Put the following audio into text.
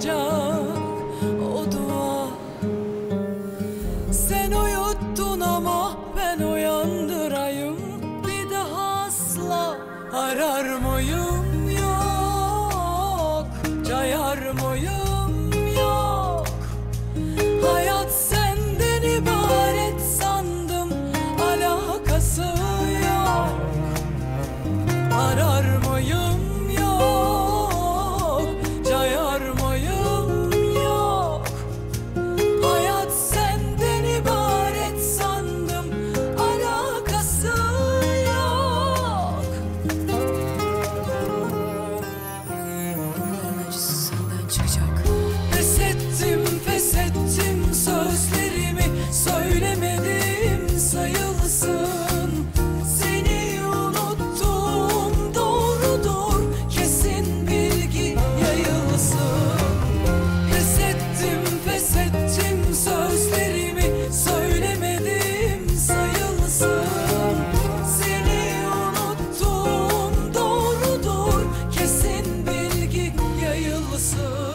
tutacak o dua. Sen uyuttun ama ben uyandırayım. Bir daha asla arar mıyım? Yok Cayar mıyım? Yok. Hayat senden ibaret sandım. Alakası yok. Arar So.